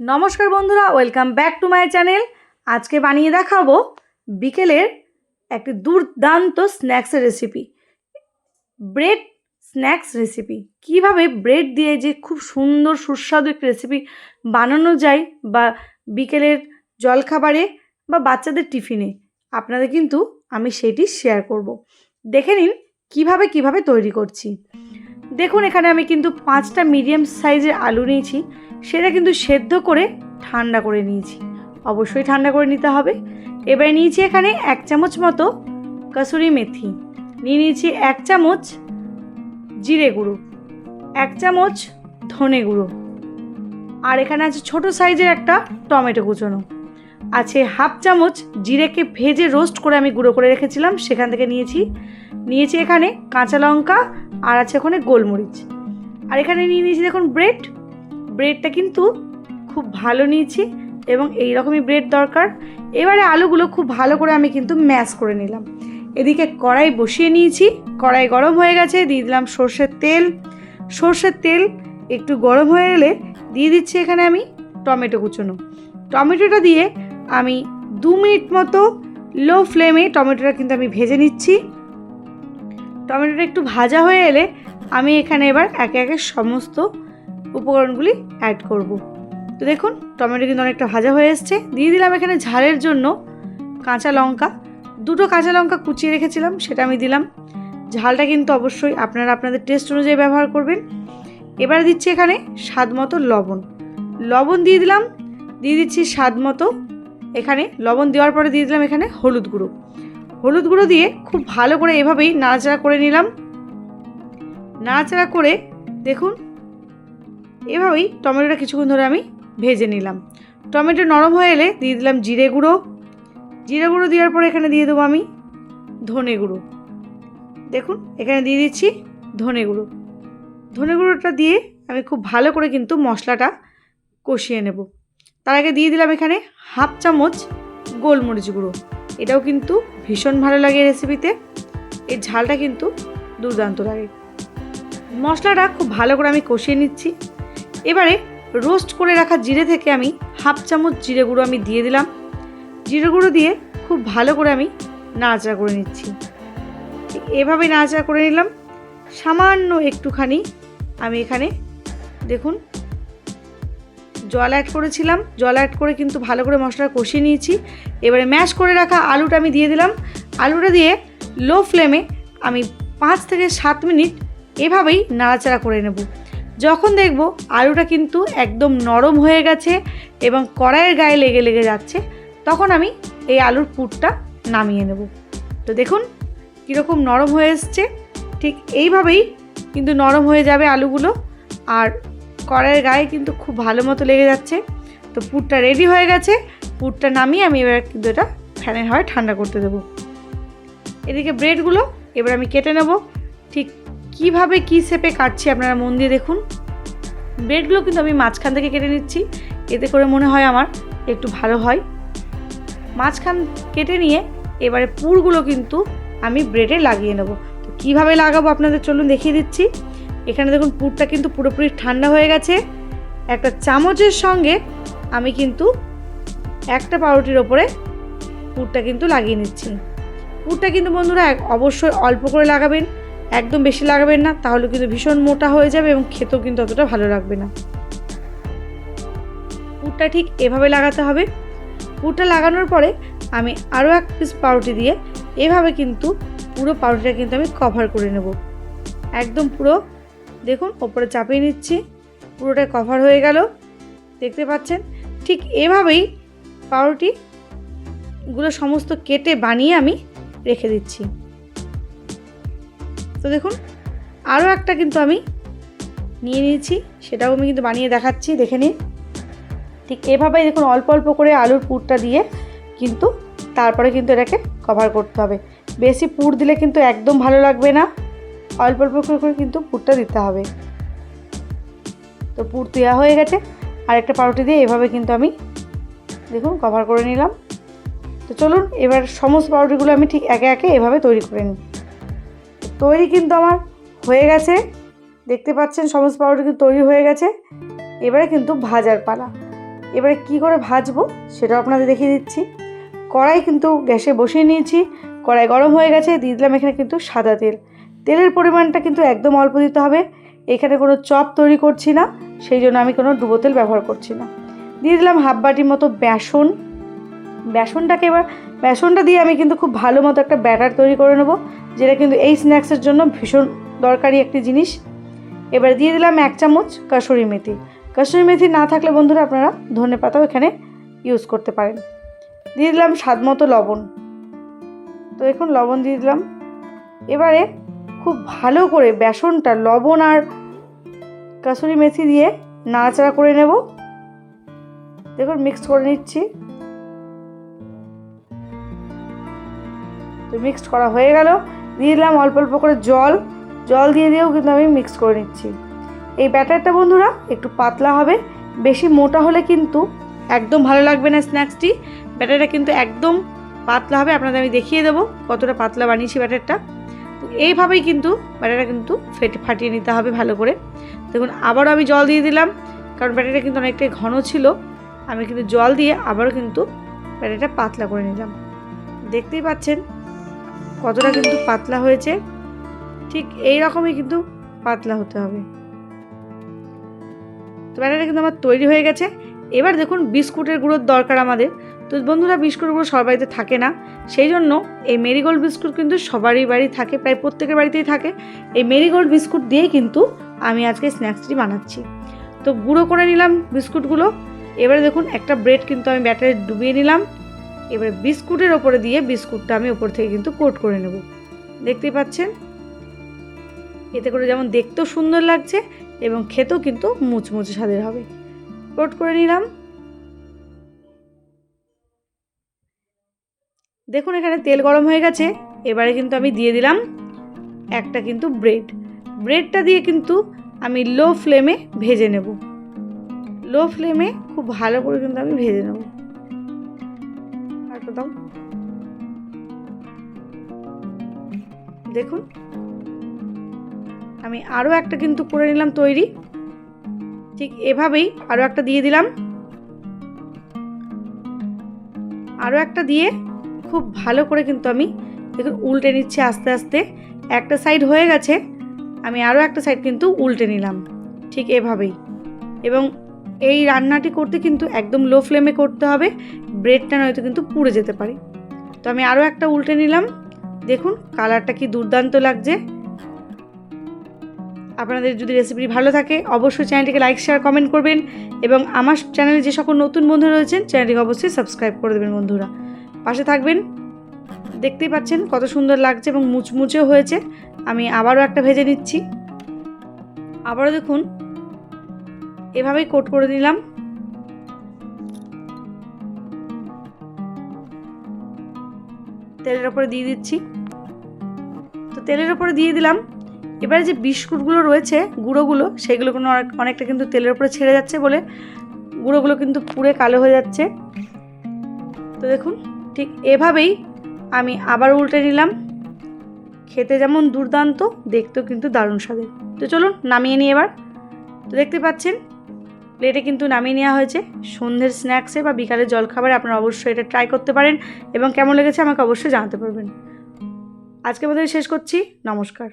নমস্কার বন্ধুরা, welcome back to my channel. আজকে বানিয়ে দেখাবো বিকেলের একটি দুর্দান্ত স্ন্যাক্সের রেসিপি ব্রেড স্ন্যাক্স রেসিপি কীভাবে ব্রেড দিয়ে যে খুব সুন্দর সুস্বাদু একটি রেসিপি বানানো যায় বা বিকেলের জলখাবারে বা বাচ্চাদের টিফিনে, আপনাদের কিন্তু আমি সেটি শেয়ার করব। দেখে নিন কীভাবে কীভাবে তৈরি করছি। দেখুন, এখানে আমি কিন্তু পাঁচটা মিডিয়াম সাইজের আলু নিয়েছি। সেটা কিন্তু সেদ্ধ করে ঠান্ডা করে নিয়েছি। অবশ্যই ঠান্ডা করে নিতে হবে। এবার নিয়েছি এখানে এক চামচ মতো কাসুরি মেথি। নিয়ে নিয়েছি এক চামচ জিরে গুঁড়ো, এক চামচ ধনে গুঁড়ো আর এখানে আছে ছোট সাইজের একটা টমেটো কুচোনো। আছে হাফ চামচ জিরেকে ভেজে রোস্ট করে আমি গুঁড়ো করে রেখেছিলাম। সেখান থেকে নিয়েছি নিয়েছি এখানে কাঁচা লঙ্কা আর আছে ওখানে গোলমরিচ। আর এখানে নিয়ে নিয়েছি দেখুন ব্রেড। ব্রেডটা কিন্তু খুব ভালো নিয়েছি এবং এই রকমই ব্রেড দরকার। এবারে আলুগুলো খুব ভালো করে আমি কিন্তু ম্যাশ করে নিলাম। এদিকে কড়াই বসিয়ে নিয়েছি। কড়াই গরম হয়ে গেছে, দিয়ে দিলাম সর্ষের তেল। সর্ষের তেল একটু গরম হয়ে এলে দিয়ে দিচ্ছি এখানে আমি টমেটো কুচোনো। টমেটোটা দিয়ে আমি দু মিনিট মতো লো ফ্লেমে টমেটোটা কিন্তু আমি ভেজে নিচ্ছি। টমেটোটা একটু ভাজা হয়ে এলে আমি এখানে এবার একে একে সমস্ত উপকরণগুলি অ্যাড করব। তো দেখুন, টমেটো কিন্তু অনেকটা ভাজা হয়ে এসছে। দিয়ে দিলাম এখানে ঝালের জন্য কাঁচা লঙ্কা। দুটো কাঁচা লঙ্কা কুচিয়ে রেখেছিলাম, সেটা আমি দিলাম। ঝালটা কিন্তু অবশ্যই আপনারা আপনাদের টেস্ট অনুযায়ী ব্যবহার করবেন। এবারে দিচ্ছি এখানে স্বাদ মতো লবণ। লবণ দিয়ে দিলাম, দিয়ে দিচ্ছি স্বাদ মতো এখানে, লবণ দেওয়ার পরে দিয়ে দিলাম এখানে হলুদ গুঁড়ো। হলুদ গুঁড়ো দিয়ে খুব ভালো করে এভাবেই নাড়াচাড়া করে নিলাম। নাড়াচাড়া করে দেখুন, এভাবেই টমেটোটা কিছুক্ষণ ধরে আমি ভেজে নিলাম। টমেটো নরম হয়ে এলে দিয়ে দিলাম জিরে গুঁড়ো। জিরে গুঁড়ো দেওয়ার পরে এখানে দিয়ে দেবো আমি ধনে গুঁড়ো। দেখুন, এখানে দিয়ে দিচ্ছি ধনে গুঁড়ো। ধনে গুঁড়োটা দিয়ে আমি খুব ভালো করে কিন্তু মশলাটা কষিয়ে নেব। তার আগে দিয়ে দিলাম এখানে হাফ চামচ গোলমরিচ গুঁড়ো। এটাও কিন্তু ভীষণ ভালো লাগে রেসিপিতে এর ঝালটা কিন্তু দুর্দান্ত লাগে। মশলাটা খুব ভালো করে আমি কষিয়ে নিচ্ছি। এবারে রোস্ট করে রাখা জিরে থেকে আমি হাফ চামচ জিরে গুঁড়ো আমি দিয়ে দিলাম। জিরে গুঁড়ো দিয়ে খুব ভালো করে আমি নাড়াচাড়া করে নিচ্ছি। এভাবে নাড়াচাড়া করে নিলাম। সামান্য একটুখানি আমি এখানে দেখুন জল অ্যাড করেছিলাম। জল অ্যাড করে কিন্তু ভালো করে মশলা কষিয়ে নিয়েছি। এবারে ম্যাশ করে রাখা আলুটা আমি দিয়ে দিলাম। আলুটা দিয়ে লো ফ্লেমে আমি পাঁচ থেকে সাত মিনিট এভাবেই নাড়াচাড়া করে নেব। যখন দেখব আলুটা কিন্তু একদম নরম হয়ে গেছে এবং কড়াইয়ের গায়ে লেগে লেগে যাচ্ছে, তখন আমি এই আলুর পুরটা নামিয়ে নেব। তো দেখুন কীরকম নরম হয়ে এসছে। ঠিক এইভাবেই কিন্তু নরম হয়ে যাবে আলুগুলো। আর কড়াইয়ের গায়ে কিন্তু খুব ভালো মতো লেগে যাচ্ছে। তো পুরটা রেডি হয়ে গেছে। পুরটা নামিয়ে আমি এবার কিন্তু এটা ফ্যানের হয় ঠান্ডা করতে দেবো। এদিকে ব্রেডগুলো এবার আমি কেটে নেব। ঠিক কীভাবে কী শেপে কাটছি আপনারা মন দিয়ে দেখুন। ব্রেডগুলো কিন্তু আমি মাঝখান থেকে কেটে নিচ্ছি। এতে করে মনে হয় আমার একটু ভালো হয়। মাঝখান কেটে নিয়ে এবারে পুরগুলো কিন্তু আমি ব্রেডে লাগিয়ে নেব। তো কীভাবে লাগাবো আপনাদের চলুন দেখিয়ে দিচ্ছি। এখানে দেখুন পুরটা কিন্তু পুরোপুরি ঠান্ডা হয়ে গেছে। একটা চামচের সঙ্গে আমি কিন্তু একটা পাউরুটির ওপরে পুরটা কিন্তু লাগিয়ে নিচ্ছি। পুরটা কিন্তু বন্ধুরা অবশ্যই অল্প করে লাগাবেন, একদম বেশি লাগাবেন না, তাহলে কিন্তু ভীষণ মোটা হয়ে যাবে এবং খেতেও কিন্তু অতটা ভালো লাগবে না। পুরটা ঠিক এভাবে লাগাতে হবে। পুরটা লাগানোর পরে আমি আরও এক পিস পাউরুটি দিয়ে এভাবে কিন্তু পুরো পাউরুটিটা কিন্তু আমি কভার করে নেব। একদম পুরো দেখুন, ওপরে চাপিয়ে নিচ্ছি। পুরোটা কভার হয়ে গেল। দেখতে পাচ্ছেন? ঠিক এভাবেই পাউরুটিগুলো সমস্ত কেটে বানিয়ে আমি রেখে দিচ্ছি। তো দেখুন আরও একটা কিন্তু আমি নিয়ে নিয়েছি, সেটাও আমি কিন্তু বানিয়ে দেখাচ্ছি, দেখে নিন। ঠিক এভাবেই দেখুন, অল্প অল্প করে আলুর পুরটা দিয়ে কিন্তু তারপরে কিন্তু এটাকে কভার করতে হবে। বেশি পুর দিলে কিন্তু একদম ভালো লাগবে না। অল্প অল্প করে করে কিন্তু পুরটা দিতে হবে। তো পুর দেওয়া হয়ে গেছে। আর একটা পাউরুটি দিয়ে এভাবে কিন্তু আমি দেখুন কভার করে নিলাম। তো চলুন, এবার সমস্ত পাউরুটিগুলো আমি ঠিক একে একে এভাবে তৈরি করে নিই। তৈরি কিন্তু আমার হয়ে গেছে। দেখতে পাচ্ছেন সমস্ত পাউরুটি কিন্তু তৈরি হয়ে গেছে। এবারে কিন্তু ভাজার পালা। এবারে কি করে ভাজবো সেটাও আপনাদের দেখিয়ে দিচ্ছি। কড়াই কিন্তু গ্যাসে বসিয়ে নিয়েছি। কড়াই গরম হয়ে গেছে। দিয়ে দিলাম এখানে কিন্তু সাদা তেল। তেলের পরিমাণটা কিন্তু একদম অল্প দিতে হবে। এখানে কোনো চপ তৈরি করছি না, সেই জন্য আমি কোনো ডুবো তেল ব্যবহার করছি না। দিয়ে দিলাম হাফ বাটির মতো বেসন। বেসনটাকে এবার, বেসনটা দিয়ে আমি কিন্তু খুব ভালো মতো একটা ব্যাটার তৈরি করে নেব, যেটা কিন্তু এই স্ন্যাক্সের জন্য ভীষণ দরকারি একটি জিনিস। এবার দিয়ে দিলাম এক চামচ কাসুরি মেথি। কাসুরি মেথি না থাকলে বন্ধুরা আপনারা ধনে পাতাও এখানে ইউজ করতে পারেন। দিয়ে দিলাম স্বাদ মতো লবণ। তো এখন লবণ দিয়ে দিলাম। এবারে খুব ভালো করে বেসনটা, লবণ আর কাসুরি মেথি দিয়ে নাড়াচাড়া করে নেব। দেখুন মিক্সড করে নিচ্ছি। তো মিক্সড করা হয়ে গেল। দিয়ে দিলাম অল্প অল্প করে জল। জল দিয়ে দিয়েও কিন্তু আমি মিক্স করে নিচ্ছি। এই ব্যাটারটা বন্ধুরা, একটু পাতলা হবে। বেশি মোটা হলে কিন্তু একদম ভালো লাগবে না স্ন্যাক্সটি। ব্যাটারটা কিন্তু একদম পাতলা হবে। আপনাদের আমি দেখিয়ে দেবো কতটা পাতলা বানিয়েছি ব্যাটারটা। এইভাবেই কিন্তু ব্যাটারটা কিন্তু ফেটে ফাটিয়ে নিতে হবে ভালো করে। দেখুন, আবারও আমি জল দিয়ে দিলাম, কারণ ব্যাটারটা কিন্তু অনেকটাই ঘন ছিল। আমি কিন্তু জল দিয়ে আবারও কিন্তু ব্যাটারটা পাতলা করে নিলাম। দেখতেই পাচ্ছেন কতটা কিন্তু পাতলা হয়েছে। ঠিক এই রকমই কিন্তু পাতলা হতে হবে। তো ব্যাটারটা কিন্তু আমার তৈরি হয়ে গেছে। এবার দেখুন বিস্কুটের গুঁড়োর দরকার আমাদের। তো বন্ধুরা বিস্কুট গুঁড়ো সবার বাড়িতে থাকে না। সেই জন্য এই মেরিগোল্ড বিস্কুট কিন্তু সবারই বাড়ি থাকে, প্রায় প্রত্যেকের বাড়িতেই থাকে। এই মেরিগোল্ড বিস্কুট দিয়েই কিন্তু আমি আজকে স্ন্যাক্সটি বানাচ্ছি। তো গুঁড়ো করে নিলাম বিস্কুটগুলো। এবারে দেখুন, একটা ব্রেড কিন্তু আমি ব্যাটারে ডুবিয়ে নিলাম। এবারে বিস্কুটের ওপরে দিয়ে বিস্কুটটা আমি ওপর থেকে কিন্তু কোট করে নেব। দেখতেই পাচ্ছেন? এতে করে যেমন দেখতেও সুন্দর লাগছে এবং খেতেও কিন্তু মুচমুচে স্বাদের হবে। কোট করে নিলাম। দেখুন, এখানে তেল গরম হয়ে গেছে। এবারে কিন্তু আমি দিয়ে দিলাম একটা কিন্তু ব্রেড। ব্রেডটা দিয়ে কিন্তু আমি লো ফ্লেমে ভেজে নেব। লো ফ্লেমে খুব ভালো করে কিন্তু আমি ভেজে নেব। দাও দেখুন, আমি আরও একটা কিন্তু করে নিলাম তৈরি। ঠিক এভাবেই আরও একটা দিয়ে দিলাম। আরও একটা দিয়ে খুব ভালো করে কিন্তু আমি দেখুন উল্টে নিচ্ছি আস্তে আস্তে। একটা সাইড হয়ে গেছে, আমি আরও একটা সাইড কিন্তু উল্টে নিলাম, ঠিক এভাবেই। এবং এই রান্নাটি করতে কিন্তু একদম লো ফ্লেমে করতে হবে ব্রেডটা নয়তো কিন্তু পুড়ে যেতে পারে। তো আমি আরও একটা উল্টে নিলাম, দেখুন কালারটা কি দুর্দান্ত লাগছে। আপনাদের যদি রেসিপি ভালো থাকে, অবশ্যই চ্যানেলটিকে লাইক শেয়ার কমেন্ট করবেন এবং আমার চ্যানেলে যে সকল নতুন বন্ধু রয়েছেন চ্যানেলটিকে অবশ্যই সাবস্ক্রাইব করে দেবেন বন্ধুরা। পাশে থাকবেন। দেখতেই পাচ্ছেন কত সুন্দর লাগছে এবং মুচমুচেও হয়েছে। আমি আবারও একটা ভেজে নিচ্ছি। আবারও দেখুন, এভাবেই কোট করে দিলাম তেলের ওপরে দিয়ে দিচ্ছি। তো তেলের ওপরে দিয়ে দিলাম। এবারে যে বিস্কুটগুলো রয়েছে, গুঁড়োগুলো, সেগুলো কোনো অনেকটা কিন্তু তেলের ওপরে ছেড়ে যাচ্ছে বলে গুঁড়োগুলো কিন্তু পুড়ে কালো হয়ে যাচ্ছে। তো দেখুন ঠিক এভাবেই আমি আবার উল্টে নিলাম। খেতে যেমন দুর্দান্ত, দেখতেও কিন্তু দারুণ স্বাদের। তো চলুন নামিয়ে নিই এবার। তো দেখতে পাচ্ছেন প্লেটে কিন্তু নামিয়ে নেওয়া হয়েছে। সন্ধ্যের স্ন্যাক্সে বা বিকালের জলখাবারে আপনারা অবশ্যই এটা ট্রাই করতে পারেন এবং কেমন লেগেছে আমাকে অবশ্যই জানাতে পারবেন। আজকে মধ্যে শেষ করছি। নমস্কার।